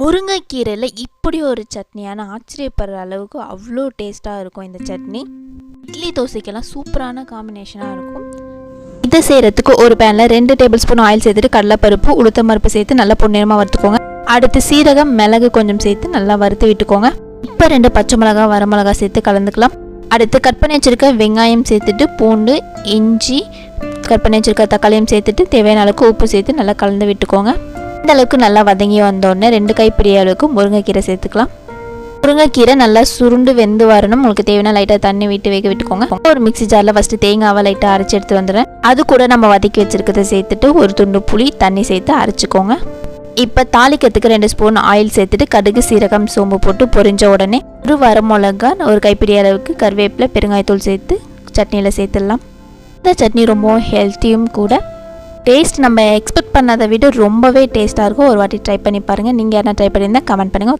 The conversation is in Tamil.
முருங்கைக்கீரையில் இப்படி ஒரு சட்னியான ஆச்சரியப்படுற அளவுக்கு அவ்வளோ டேஸ்ட்டாக இருக்கும் இந்த சட்னி. இட்லி தோசைக்கெல்லாம் சூப்பரான காம்பினேஷனாக இருக்கும். இதை செய்கிறதுக்கு ஒரு பேனில் ரெண்டு டேபிள் ஸ்பூன் ஆயில் சேர்த்துட்டு கடலைப்பருப்பு உளுத்தம் பருப்பு சேர்த்து நல்லா பொன்னிறமாக வறுத்துக்கோங்க. அடுத்து சீரகம் மிளகு கொஞ்சம் சேர்த்து நல்லா வறுத்து விட்டுக்கோங்க. இப்போ ரெண்டு பச்சை மிளகா வரமிளகா சேர்த்து கலந்துக்கலாம். அடுத்து கட் பண்ணி வச்சிருக்க வெங்காயம் சேர்த்துட்டு பூண்டு இஞ்சி கட் பண்ணி வச்சிருக்க தக்காளியும் சேர்த்துட்டு தேவையான அளவுக்கு உப்பு சேர்த்து நல்லா கலந்து விட்டுக்கோங்க. இந்த அளவுக்கு நல்லா வதங்கி வந்தோடனே ரெண்டு கைப்பிடி அளவுக்கு முருங்கைக்கீரை சேர்த்துக்கலாம். முருங்கைக்கீரை நல்லா சுருண்டு வெந்து வரணும். உங்களுக்கு தேவையான லைட்டாக தண்ணி விட்டு வேக விட்டுக்கோங்க. ஒரு மிக்சி ஜாரில் ஃபஸ்ட்டு தேங்காவை லைட்டாக அரைச்சி எடுத்து வந்துடுறேன். அது கூட நம்ம வதக்கி வச்சுருக்கிறத சேர்த்துட்டு ஒரு துண்டு புளி தண்ணி சேர்த்து அரைச்சிக்கோங்க. இப்போ தாளிக்கிறதுக்கு ரெண்டு ஸ்பூன் ஆயில் சேர்த்துட்டு கடுகு சீரகம் சோம்பு போட்டு பொரிஞ்ச உடனே ஒரு வரமிளகா ஒரு கைப்பிடி அளவுக்கு கருவேப்பிலை பெருங்காயத்தூள் சேர்த்து சட்னியில் சேர்த்துடலாம். இந்த சட்னி ரொம்பவும் ஹெல்த்தியும் கூட டேஸ்ட் நம்ம எக்ஸ்பெக்ட் பண்ணதை விட ரொம்பவே டேஸ்ட்டாக இருக்கும். ஒரு வாட்டி ட்ரை பண்ணி பாருங்கள் நீங்கள் யாரா ட்ரை பண்ணியிருந்தால் கமெண்ட் பண்ணுங்கள்